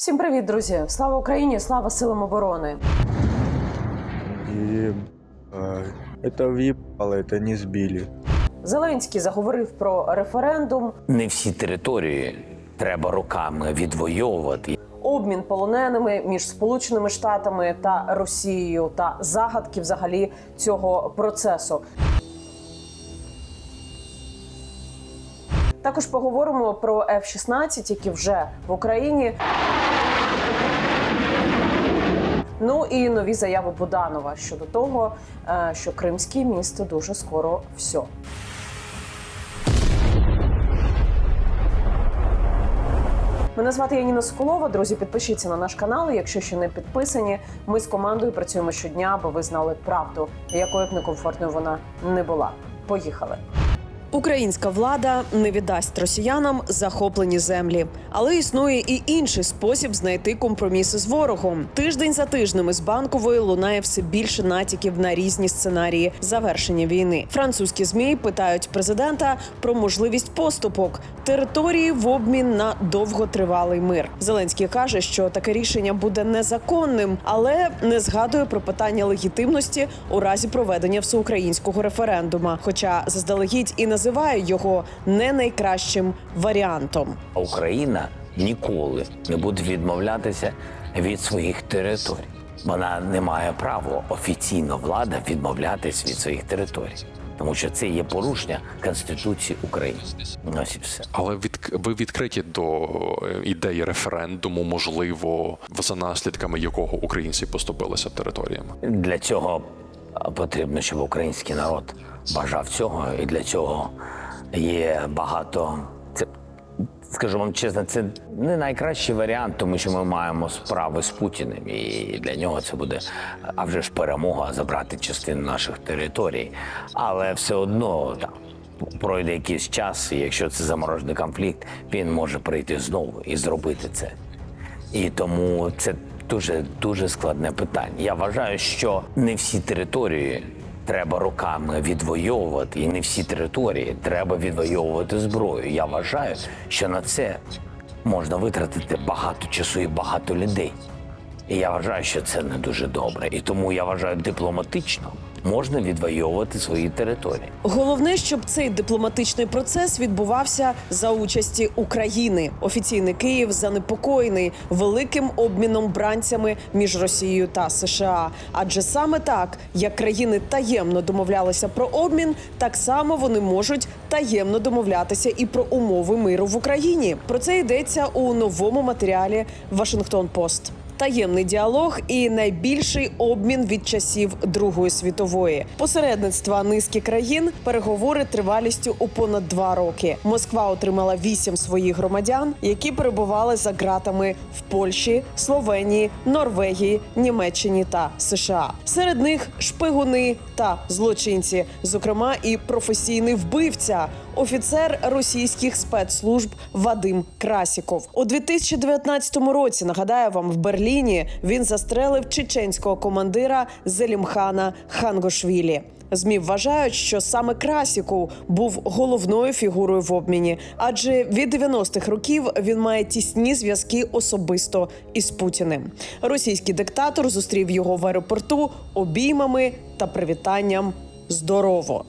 Всім привіт, друзі! Слава Україні! Слава силам оборони! И э, это ВИП, але это не сбили. Зеленський заговорив про референдум, Не всі території треба руками відвоювати. обмін полоненими між Сполученими Штатами та Росією та загадки взагалі цього процесу. Також поговоримо про F-16, які вже в Україні. Ну і нові заяви Буданова щодо того, е, що Кримське місто дуже скоро все. Мене звати Яніна Соколова. Друзі, підпишіться на наш канал. Якщо ще не підписані, ми з командою працюємо щодня, аби ви знали правду, якою б некомфортною вона не була. Поїхали. Українська влада не віддасть росіянам захоплені землі, але існує і інший спосіб знайти компроміси з ворогом. Тиждень за тижнем із банкової лунає все більше натяків на різні сценарії завершення війни. Французькі змі питають президента про можливість поступок території в обмін на довготривалий мир. Зеленський каже, що таке рішення буде незаконним, але не згадує про питання легітимності у разі проведення всеукраїнського референдума. Хоча заздалегідь і називає його не найкращим варіантом. Україна ніколи не буде відмовлятися від своїх територій. Вона не має права офіційно влада відмовлятися від своїх територій, тому що це є порушення Конституції України. Ось і все. Але від, ви відкриті до е, ідеї референдуму, можливо, за наслідками якого українці поступилися територіями. Для цього потрібно, щоб український народ бажав цього, і для цього є багато. Це скажу вам чесно, це не найкращий варіант, тому що ми маємо справи з Путіним, і для нього це буде а вже ж перемога забрати частину наших територій. Але все одно там пройде якийсь час, і якщо це заморожений конфлікт, він може прийти знову і зробити це. І тому це дуже дуже складне питання. Я вважаю, що не всі території треба руками відвоювати, і не всі території треба відвоювати зброю. Я вважаю, що на це можна витратити багато часу і багато людей. І я вважаю, що це не дуже добре. І тому я вважаю, дипломатично можна відвоювати свої території. Головне, щоб цей дипломатичний процес відбувався за участі України. Офіційний Київ занепокоєний великим обміном бранцями між Росією та США. Адже саме так, як країни таємно домовлялися про обмін, так само вони можуть таємно домовлятися і про умови миру в Україні. Про це йдеться у новому матеріалі Вашингтон Пост. Таємний діалог і найбільший обмін від часів Другої світової посередництва низки країн переговори тривалістю у понад два роки. Москва отримала вісім своїх громадян, які перебували за ґратами в Польщі, Словенії, Норвегії, Німеччині та США. Серед них шпигуни та злочинці, зокрема і професійний вбивця, офіцер російських спецслужб Вадим Красіков. У 2019 році нагадаю вам в Берліні він застрелив чеченського командира Зелімхана Хангошвілі. ЗМІ вважають, що саме Красіков був головною фігурою в обміні, адже від 90-х років він має тісні зв'язки особисто із Путіним. Російський диктатор зустрів його в аеропорту обіймами та привітанням здорово.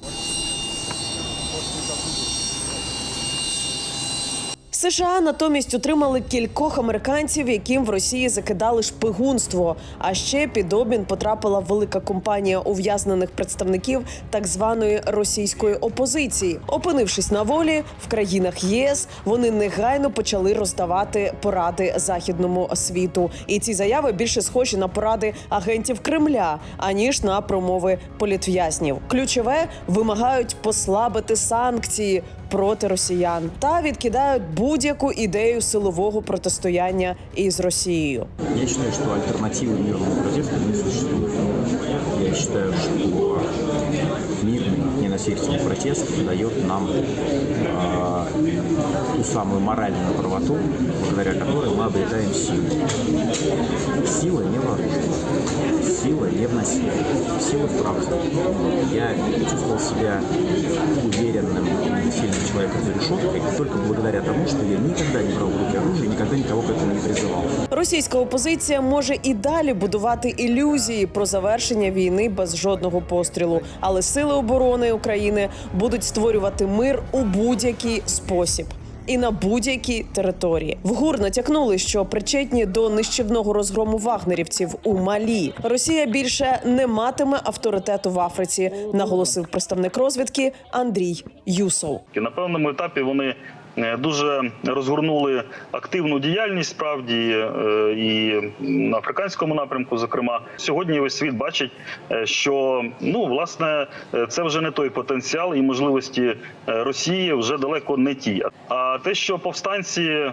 США натомість отримали кількох американців, яким в Росії закидали шпигунство. А ще під обмін потрапила велика компанія ув'язнених представників так званої російської опозиції. Опинившись на волі в країнах ЄС, вони негайно почали роздавати поради західному світу. І ці заяви більше схожі на поради агентів Кремля аніж на промови політв'язнів. Ключове вимагають послабити санкції проти росіян та відкидають будь-яку ідею силового протистояння із Росією. Я вважаю, що альтернативи мирному протесту не существует. Я вважаю, що мирный, ненасильственный протест дает нам э, ту самую моральную правоту, благодаря которой мы обретаем силу. Сила не в оружии, сила не в насилии, сила в правде. Я чувствовал себя уверенным и сильным человеком за решеткой только благодаря тому, что я никогда не брал в руки оружие и никогда никого к этому не призывал. Російська опозиція може і далі будувати ілюзії про завершення війни без жодного пострілу, але сили оборони України будуть створювати мир у будь-який спосіб. І на будь-якій території в ГУР натякнули, що причетні до нищівного розгрому вагнерівців у Малі Росія більше не матиме авторитету в Африці, наголосив представник розвідки Андрій Юсов. І на певному етапі вони дуже розгорнули активну діяльність справді е, і на африканському напрямку. Зокрема, сьогодні весь світ бачить, е, що ну власне е, це вже не той потенціал і можливості е, Росії вже далеко не ті. А те, що повстанці е,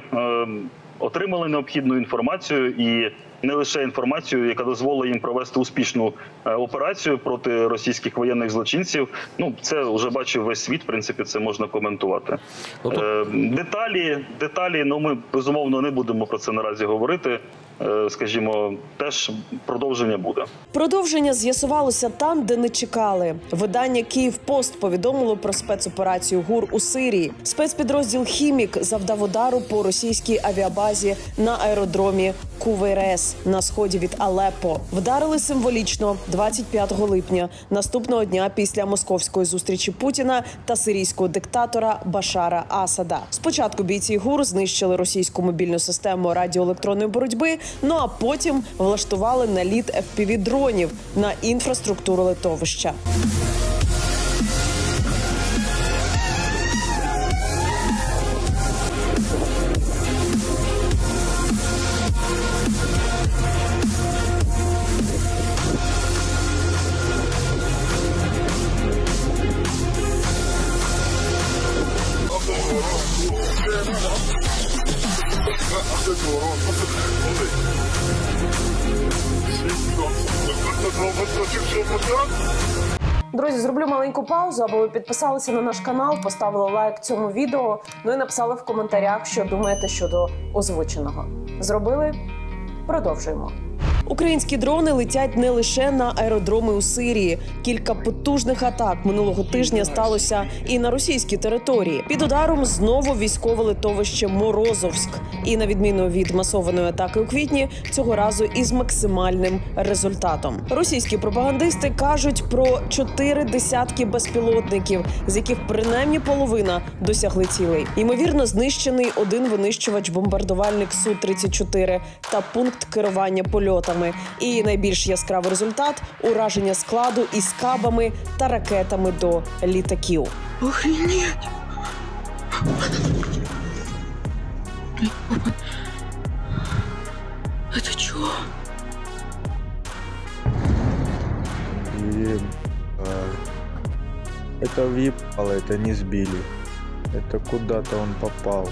отримали необхідну інформацію і. Не лише інформацію, яка дозволила їм провести успішну е, операцію проти російських воєнних злочинців. Ну це вже бачив весь світ. В принципі, це можна коментувати. Ну, то- Е, деталі, деталі. Ну ми безумовно не будемо про це наразі говорити. Е, скажімо, теж продовження буде. Продовження з'ясувалося там, де не чекали. Видання Київ Пост повідомило про спецоперацію ГУР у Сирії. Спецпідрозділ Хімік завдав удару по російській авіабазі на аеродромі Кувейрес на сході від Алеппо. Вдарили символічно 25 липня, наступного дня після московської зустрічі Путіна та сирійського диктатора Башара Асада. Спочатку бійці ГУР знищили російську мобільну систему радіоелектронної боротьби. Ну а потім влаштували наліт fpv дронів на інфраструктуру литовища. Друзі, зроблю маленьку паузу, аби ви підписалися на наш канал, поставили лайк цьому відео. Ну і написали в коментарях, що думаєте щодо озвученого. Зробили? Продовжуємо. Українські дрони летять не лише на аеродроми у Сирії. Кілька потужних атак минулого тижня сталося і на російській території. Під ударом знову військове литовище Морозовськ. І на відміну від масованої атаки у квітні, цього разу із максимальним результатом. Російські пропагандисти кажуть про чотири десятки безпілотників, з яких принаймні половина досягли цілей. Ймовірно, знищений один винищувач-бомбардувальник су 34 та пункт керування польотами. І найбільш яскравий результат ураження складу із кабами та ракетами до літаків. И э, это въебало, это не сбили. Это куда-то он попал.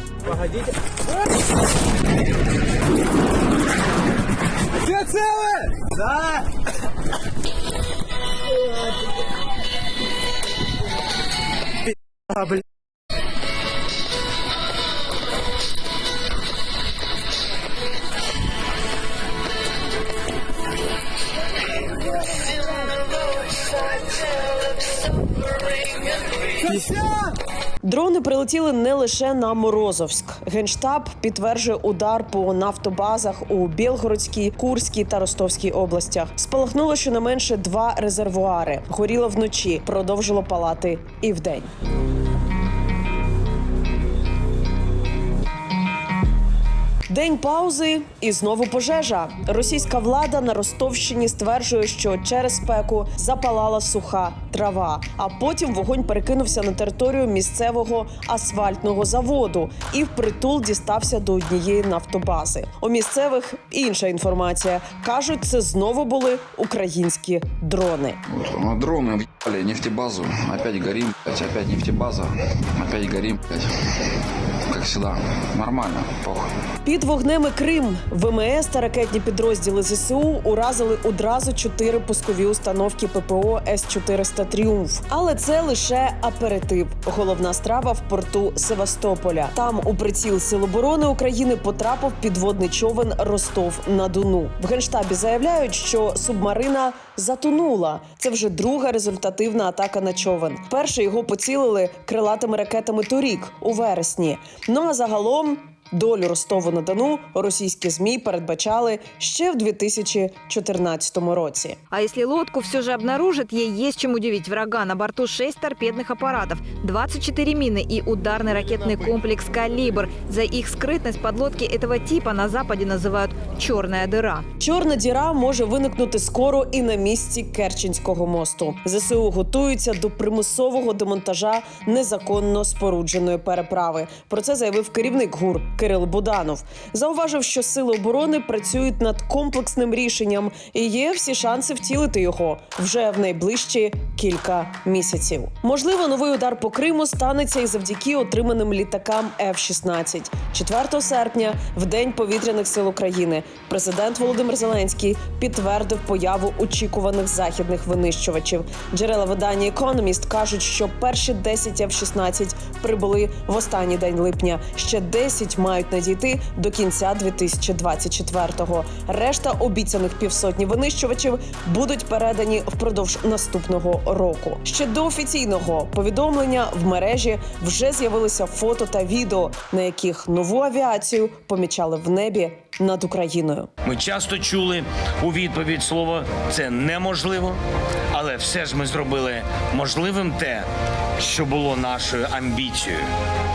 Дрони прилетіли не лише на Морозовськ. Генштаб підтверджує удар по нафтобазах у Білгородській, Курській та Ростовській областях. Спалахнуло щонайменше два резервуари. Горіло вночі, продовжило палати і вдень. День паузи і знову пожежа. Російська влада на Ростовщині стверджує, що через спеку запалала суха трава, а потім вогонь перекинувся на територію місцевого асфальтного заводу і впритул дістався до однієї нафтобази. У місцевих інша інформація кажуть, це знову були українські дрони. Ну, Дроны объебали нефтебазу. Опять горим, опять нефтебаза. Опять горим, блядь. Как всегда, нормально, похуй. Під вогнем Крим ВМС та ракетні підрозділи ЗСУ уразили одразу чотири пускові установки ППО С-400 Тріумф. Але це лише аперитив. Головна страва в порту Севастополя. Там у приціл Сил оборони України потрапив підводний човен Ростов на Дону. В генштабі заявляють, що субмарина затонула. Це вже друга результативна атака на човен. Перше його поцілили крилатими ракетами торік у вересні. Ну а загалом. Долю Ростову на Дону російські змі передбачали ще в 2014 році. А если лодку все же обнаружат, ей есть чем удивить врага. На борту 6 торпедных аппаратов, 24 мины и ударный ракетный комплекс «Калибр». За их скрытность подлодки этого типа на Западе называют «черная дыра». Чорна діра може виникнути скоро і на місці Керченського мосту. ЗСУ готуються до примусового демонтажа незаконно спорудженої переправи. Про це заявив керівник ГУР Кирил Буданов. Зауважив, що сили оборони працюють над комплексним рішенням і є всі шанси втілити його вже в найближчі кілька місяців. Можливо, новий удар по Криму станеться і завдяки отриманим літакам F-16. 4 серпня, в день повітряних сил України, президент Володимир Зеленський підтвердив появу очікуваних західних винищувачів. Джерела видання Economist кажуть, що перші 10 F-16 прибули в останній день липня. Ще 10 мають надійти до кінця 2024-го. Решта обіцяних півсотні винищувачів будуть передані впродовж наступного року. Ще до офіційного повідомлення в мережі вже з'явилися фото та відео, на яких нову авіацію помічали в небі над Україною. Ми часто чули у відповідь слово це неможливо, але все ж ми зробили можливим те, що було нашою амбіцією,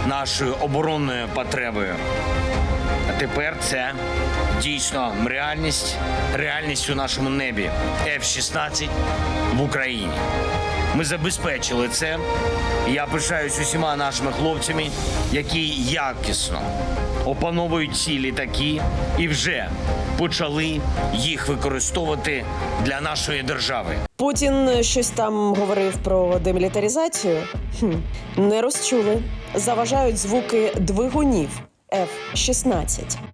нашою оборонною потребою. А тепер це дійсно реальність, реальність у нашому небі F-16 в Україні. Ми забезпечили це. Я пишаюсь усіма нашими хлопцями, які якісно опановують ці літаки і вже почали їх використовувати для нашої держави. Путін щось там говорив про демілітаризацію. Хм, не розчули. Заважають звуки двигунів F-16.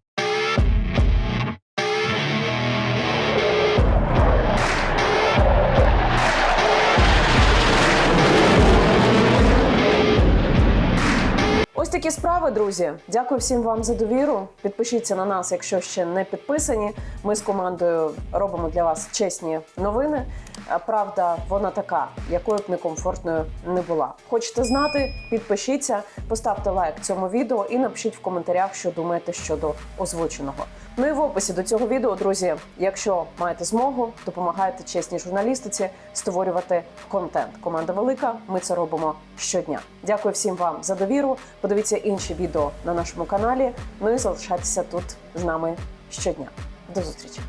Такі справи, друзі. Дякую всім вам за довіру. Підпишіться на нас, якщо ще не підписані. Ми з командою робимо для вас чесні новини. Правда, вона така, якою б некомфортною не була. Хочете знати? Підпишіться, поставте лайк цьому відео і напишіть в коментарях, що думаєте щодо озвученого. Ну і в описі до цього відео, друзі, якщо маєте змогу, допомагайте чесній журналістиці створювати контент. Команда велика. Ми це робимо щодня. Дякую всім вам за довіру. Подивіться інші відео на нашому каналі. Ну і залишайтеся тут з нами щодня. До зустрічі.